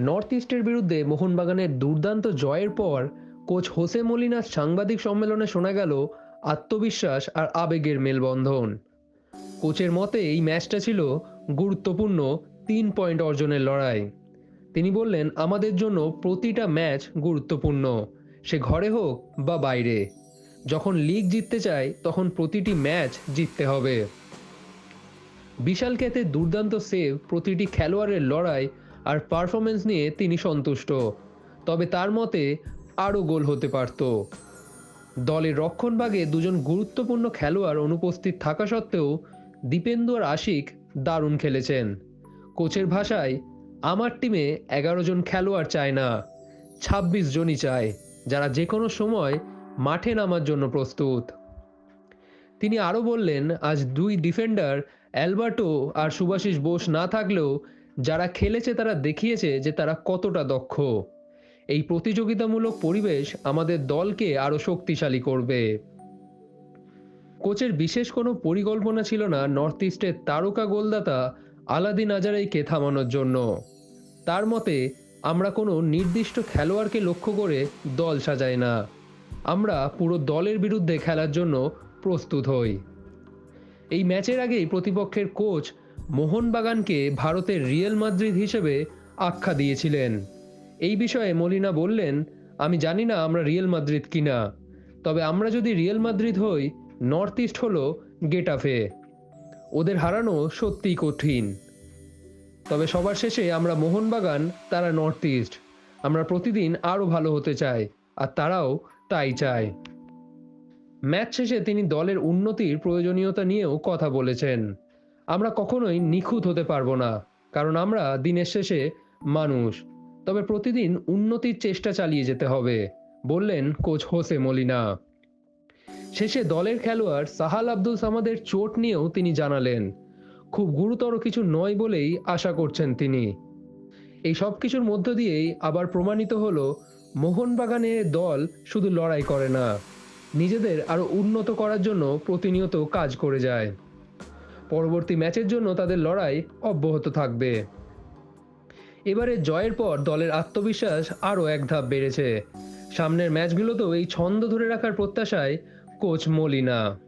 North ইস্টের বিরুদ্ধে মোহনবাগানের দুর্দান্ত জয়ের পর কোচ হোসে মলিনার সাংবাদিক সম্মেলনে শোনা গেল আত্মবিশ্বাস আর আবেগের মেলবন্ধন। কোচের মতে, এই ম্যাচটা ছিল গুরুত্বপূর্ণ তিন পয়েন্ট অর্জনের লড়াই। তিনি বললেন, আমাদের জন্য প্রতিটা ম্যাচ গুরুত্বপূর্ণ, সে ঘরে হোক বা বাইরে। যখন লিগ জিততে চায়, তখন প্রতিটি ম্যাচ জিততে হবে। বিশাল খ্যাতে দুর্দান্ত সেভ প্রতিটি খেলোয়াড়ের লড়াই আর পারফরমেন্স নিয়ে তিনি সন্তুষ্ট। তবে তার মতে আরও গোল হতে পারত। দলের রক্ষণভাগে দুজন গুরুত্বপূর্ণ খেলোয়াড় অনুপস্থিত থাকা সত্ত্বেও দীপেন্দু আর আশিক দারুণ খেলেছেন। কোচের ভাষায়, আমার টিমে এগারো জন খেলোয়াড় চায় না, ছাব্বিশ জনই চায়, যারা যে কোনো সময় মাঠে নামার জন্য প্রস্তুত। তিনি আরও বললেন, আজ দুই ডিফেন্ডার অ্যালবার্টো আর সুভাষিস বোস না থাকলেও যারা খেলেছে তারা দেখিয়েছে যে তারা কতটা দক্ষ। এই প্রতিযোগিতামূলক পরিবেশ আমাদের দলকে আরও শক্তিশালী করবে। কোচের বিশেষ কোনো পরিকল্পনা ছিল না নর্থ ইস্টের তারকা গোলদাতা আলাদিন আজারাইকে থামানোর জন্য। তার মতে, আমরা কোনো নির্দিষ্ট খেলোয়াড়কে লক্ষ্য করে দল সাজাই না। আমরা পুরো দলের বিরুদ্ধে খেলার জন্য প্রস্তুত হই। এই ম্যাচের আগেই প্রতিপক্ষের কোচ মোহনবাগানকে ভারতের রিয়েল মাদ্রিদ হিসেবে আখ্যা দিয়েছিলেন। এই বিষয়ে মলিনা বললেন, আমি জানি না আমরা রিয়েল মাদ্রিদ কিনা, তবে আমরা যদি রিয়েল মাদ্রিদ হই, নর্থ ইস্ট হলো গেটাফে। ওদের হারানো সত্যিই কঠিন। তবে সবার শেষে আমরা মোহনবাগান, তারা নর্থ ইস্ট। আমরা প্রতিদিন আরও ভালো হতে চাই, আর তারাও তাই চায়। ম্যাচ শেষে তিনি দলের উন্নতির প্রয়োজনীয়তা নিয়েও কথা বলেছেন। আমরা কখনোই নিখুঁত হতে পারব না, কারণ আমরা দিনের শেষে মানুষ। তবে প্রতিদিন উন্নতির চেষ্টা চালিয়ে যেতে হবে, বললেন কোচ হোসে মলিনা। শেষে দলের খেলোয়াড় সাহাল আব্দুল সামাদের চোট নিয়েও তিনি জানালেন, খুব গুরুতর কিছু নয় বলেই আশা করছেন তিনি। এই সব কিছুর মধ্য দিয়েই আবার প্রমাণিত হলো, মোহনবাগানে দল শুধু লড়াই করে না, নিজেদের আরও উন্নত করার জন্য প্রতিনিয়ত কাজ করে যায়। পরবর্তী ম্যাচের জন্য তাদের লড়াই অব্যাহত থাকবে। এবারে জয়ের পর দলের আত্মবিশ্বাস আরও এক ধাপ বেড়েছে। সামনের ম্যাচগুলোতেও এই ছন্দ ধরে রাখার প্রত্যাশায় কোচ মলিনা।